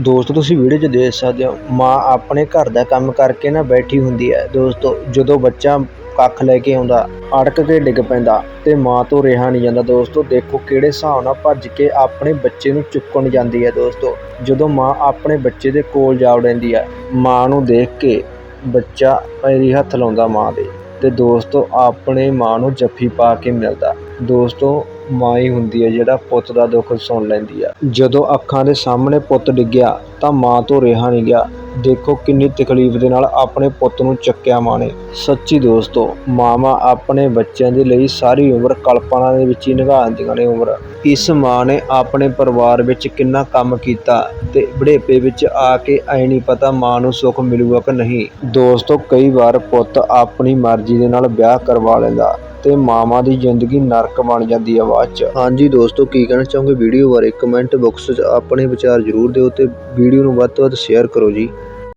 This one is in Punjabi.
ਦੋਸਤੋ, ਤੁਸੀਂ ਵੀਡੀਓ 'ਚ ਦੇਖ ਸਕਦੇ ਹੋ, ਮਾਂ ਆਪਣੇ ਘਰ ਦਾ ਕੰਮ ਕਰਕੇ ਨਾ ਬੈਠੀ ਹੁੰਦੀ ਹੈ। ਦੋਸਤੋ, ਜਦੋਂ ਬੱਚਾ ਕੱਖ ਲੈ ਕੇ ਆਉਂਦਾ, ਅੜਕ ਕੇ ਡਿੱਗ ਪੈਂਦਾ ਤੇ ਮਾਂ ਤੋਂ ਰਿਹਾ ਨਹੀਂ ਜਾਂਦਾ। ਦੋਸਤੋ, ਦੇਖੋ ਕਿਹੜੇ ਹਿਸਾਬ ਨਾਲ ਭੱਜ ਕੇ ਆਪਣੇ ਬੱਚੇ ਨੂੰ ਚੁੱਕਣ ਜਾਂਦੀ ਹੈ ਦੋਸਤੋ। ਜਦੋਂ ਮਾਂ ਆਪਣੇ ਬੱਚੇ ਦੇ ਕੋਲ ਜਾ ਵੜਦੀ ਹੈ, ਮਾਂ ਨੂੰ ਦੇਖ ਕੇ ਬੱਚਾ ਪੈਰੀ ਹੱਥ ਲਾਉਂਦਾ ਮਾਂ ਦੇ ਤੇ ਦੋਸਤੋ, ਆਪਣੇ ਮਾਂ ਨੂੰ ਜੱਫੀ ਪਾ ਕੇ ਮਿਲਦਾ। ਦੋਸਤੋ ਮਾਂ ਹੀ ਹੁੰਦੀ ਹੈ, ਜਿਹੜਾ ਪੁੱਤ ਦਾ ਦੁੱਖ ਸੁਣ ਲੈਂਦੀ ਆ। ਜਦੋਂ ਅੱਖਾਂ ਦੇ ਸਾਹਮਣੇ ਪੁੱਤ ਡਿੱਗਿਆ, ਤਾਂ ਮਾਂ ਤੋਂ ਰਿਹਾ ਨਹੀਂ ਗਿਆ। ਦੇਖੋ ਕਿੰਨੀ ਤਕਲੀਫ ਦੇ ਨਾਲ ਆਪਣੇ ਪੁੱਤ ਨੂੰ ਚੱਕਿਆ ਮਾਂ ਨੇ। ਸੱਚੀ ਦੋਸਤੋ, ਮਾਵਾਂ ਆਪਣੇ ਬੱਚਿਆਂ ਦੇ ਲਈ ਸਾਰੀ ਉਮਰ ਕਲਪਨਾ ਦੇ ਵਿੱਚ ਹੀ ਨਿਭਾ ਦਿੰਦੀਆਂ ਨੇ ਉਮਰ। ਇਸ ਮਾਂ ਨੇ ਆਪਣੇ ਪਰਿਵਾਰ ਵਿੱਚ ਕਿੰਨਾ ਕੰਮ ਕੀਤਾ ਤੇ ਬੜੇਪੇ ਵਿੱਚ ਆ ਕੇ ਐ ਨਹੀਂ ਪਤਾ ਮਾਂ ਨੂੰ ਸੁੱਖ ਮਿਲੂਗਾ ਕਿ ਨਹੀਂ। ਦੋਸਤੋ, ਕਈ ਵਾਰ ਪੁੱਤ ਆਪਣੀ ਮਰਜ਼ੀ ਦੇ ਨਾਲ ਵਿਆਹ ਕਰਵਾ ਲੈਂਦਾ। ਤੇ ਮਾਵਾਂ ਦੀ ਜ਼ਿੰਦਗੀ ਨਰਕ ਬਣ ਜਾਂਦੀ ਹੈ ਬਾਅਦ ਚ। ਹਾਂਜੀ ਦੋਸਤੋ, ਕੀ ਕਹਿਣਾ ਚਾਹੋਗੇ? ਵੀਡੀਓ ਬਾਰੇ ਕਮੈਂਟ ਬਾਕਸ 'ਚ ਆਪਣੇ ਵਿਚਾਰ ਜ਼ਰੂਰ ਦਿਓ ਤੇ ਵੀਡੀਓ ਨੂੰ ਵੱਧ ਤੋਂ ਵੱਧ ਸ਼ੇਅਰ ਕਰੋ ਜੀ।